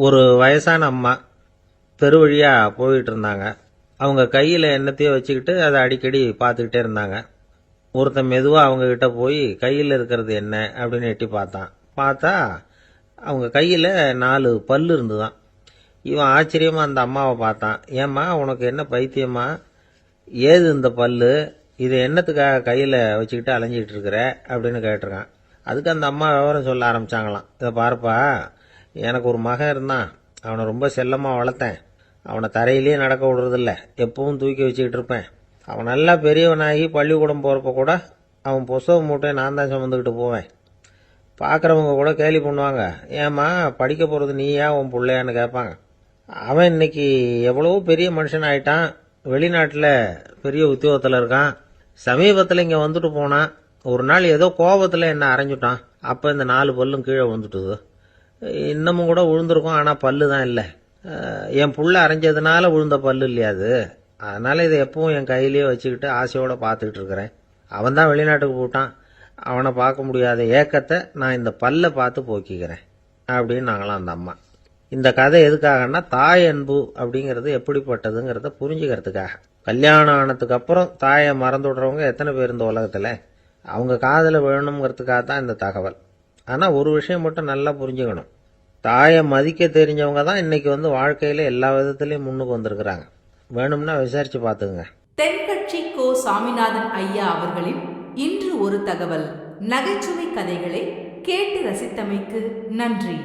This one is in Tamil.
ஒரு வயசான அம்மா தெரு வழியாக போயிட்டு இருந்தாங்க அவங்க கையில் என்னத்தையோ வச்சுக்கிட்டு அதை அடிக்கடி பார்த்துக்கிட்டே இருந்தாங்க. ஒருத்தன் மெதுவாக அவங்கக்கிட்ட போய் கையில் இருக்கிறது என்ன? அப்படின்னு எட்டி பார்த்தான். பார்த்தா அவங்க கையில் நாலு பல்லு இருந்துதான். இவன் ஆச்சரியமாக அந்த அம்மாவை பார்த்தான். ஏம்மா உனக்கு என்ன பைத்தியமா? ஏது இந்த பல்லு? இது என்னத்துக்காக கையில் வச்சுக்கிட்டு அலைஞ்சிக்கிட்டு இருக்கிற? அப்படின்னு கேட்டிருக்கான். அதுக்கு அந்த அம்மா விவரம் சொல்ல ஆரம்பிச்சாங்களாம். இதை பார்ப்பா எனக்கு ஒரு மகன் இருந்தான். அவனை ரொம்ப செல்லமாக வளர்த்தேன். அவனை தரையிலேயே நடக்க விடுறதில்ல. எப்பவும் தூக்கி வச்சுக்கிட்டு இருப்பேன். அவன் நல்லா பெரியவனாகி பள்ளிக்கூடம் போகிறப்ப கூட அவன் புஸ்தக மூட்டையை நான் தான் சுமந்துக்கிட்டு போவேன். பார்க்குறவங்க கூட கேலி பண்ணுவாங்க. ஏம்மா படிக்க போகிறது நீயா உன் பிள்ளையான்னு கேட்பாங்க. அவன் இன்னைக்கு எவ்வளவோ பெரிய மனுஷன் ஆயிட்டான். வெளிநாட்டில் பெரிய உத்தியோகத்தில் இருக்கான். சமீபத்தில் இங்கே வந்துட்டு போனான். ஒரு நாள் ஏதோ கோபத்தில் என்ன அரைஞ்சுட்டான். அப்போ இந்த நாலு பல்லும் கீழே விழுந்துட்டுது. இன்னமும் கூட விழுந்திருக்கும் ஆனால் பல்லு தான் இல்லை. என் புள்ள அரைஞ்சதுனால விழுந்த பல்லு இல்லையா அது? அதனால் இதை எப்பவும் என் கையிலேயே வச்சுக்கிட்டு ஆசையோடு பார்த்துக்கிட்டு இருக்கிறேன். அவன் தான் வெளிநாட்டுக்கு போட்டான். அவனை பார்க்க முடியாத ஏக்கத்தை நான் இந்த பல்லை பார்த்து போக்கிக்கிறேன் அப்படின்னு நாங்களாம் அந்த அம்மா. இந்த கதை எதுக்காகன்னா தாய் அன்பு அப்படிங்கிறது எப்படிப்பட்டதுங்கிறத புரிஞ்சுக்கிறதுக்காக. கல்யாணம் ஆனதுக்கு அப்புறம் தாயை மறந்து விடுறவங்க எத்தனை பேர் இந்த உலகத்தில்? அவங்க காதில் விழணுங்கிறதுக்காக தான் இந்த தகவல். ஆனால் ஒரு விஷயம் மட்டும் நல்லா புரிஞ்சுக்கணும். தாயை மதிக்க தெரிஞ்சவங்க தான் இன்னைக்கு வந்து வாழ்க்கையில் எல்லா விதத்துலேயும் முன்னுக்கு வந்திருக்கிறாங்க. வேணும்னா விசாரித்து பார்த்துக்குங்க. தென்கட்சி கோ சாமிநாதன் ஐயா அவர்களின் இன்று ஒரு தகவல். நகைச்சுவை கதைகளை கேட்டு ரசித்தமைக்கு நன்றி.